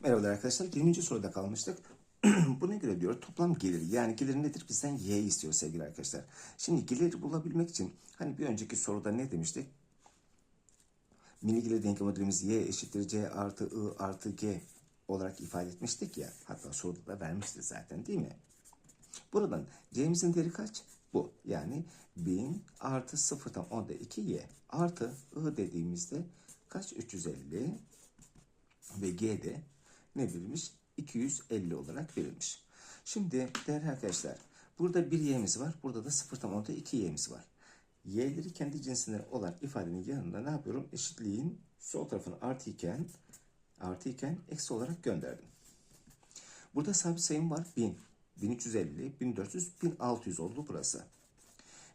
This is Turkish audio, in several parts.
Merhabalar arkadaşlar. 20. soruda kalmıştık. Bu ne göre diyor? Toplam gelir. Yani gelir nedir? Bizden Y istiyor sevgili arkadaşlar. Şimdi geliri bulabilmek için hani bir önceki soruda ne demiştik? Mini gelir denklem modelimiz Y eşittir C artı I artı G olarak ifade etmiştik ya. Hatta soruda da vermişti zaten değil mi? Buradan C'mizin değeri kaç? Bu. Yani 1000 artı 0'dan 10'da 2Y artı I dediğimizde kaç? 350 ve G'de ne verilmiş? 250 olarak verilmiş. Şimdi değerli arkadaşlar burada bir y'miz var. Burada da 0'dan 10'da 2 y'miz var. Y'leri kendi cinsinden olan ifadenin yanında ne yapıyorum? Eşitliğin sol tarafını artı iken eksi olarak gönderdim. Burada sabit sayım var 1000, 1350, 1400, 1600 oldu burası.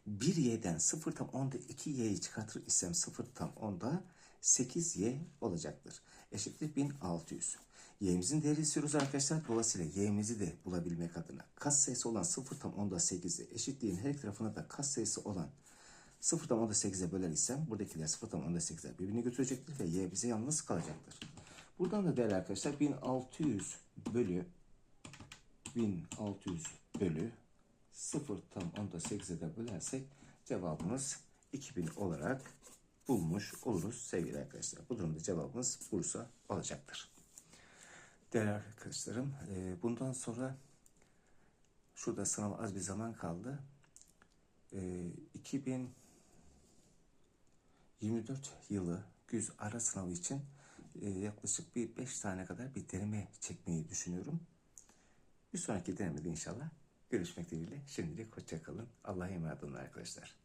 1 y'den 0 tam 10'da 2 y'yi çıkartır isem 0 tam 10'da 8 y olacaktır. Eşittir 1600. Y'mizin değeri istiyoruz arkadaşlar. Dolayısıyla y'mizi de bulabilmek adına kas sayısı olan 0 tam 10'da 8'i eşitliğin her iki tarafına da kas sayısı olan 0 tam 10'da 8'e böler isem buradakiler 0 tam 10'da 8'e birbirini götürecektir ve y bize yalnız kalacaktır. Buradan da değerli arkadaşlar 1600 bölü 1600 bölü 0 tam 10'da 8'e de bölersek cevabımız 2000 olarak bulmuş oluruz sevgili arkadaşlar. Bu durumda cevabımız Bursa olacaktır. Değerli arkadaşlarım e, bundan sonra şurada sınava az bir zaman kaldı. E, 2024 yılı güz ara sınavı için e, yaklaşık bir 5 tane kadar bir deneme çekmeyi düşünüyorum. Bir sonraki denemede inşallah görüşmek dileğiyle. Şimdilik hoşçakalın. Allah'a emanet olun arkadaşlar.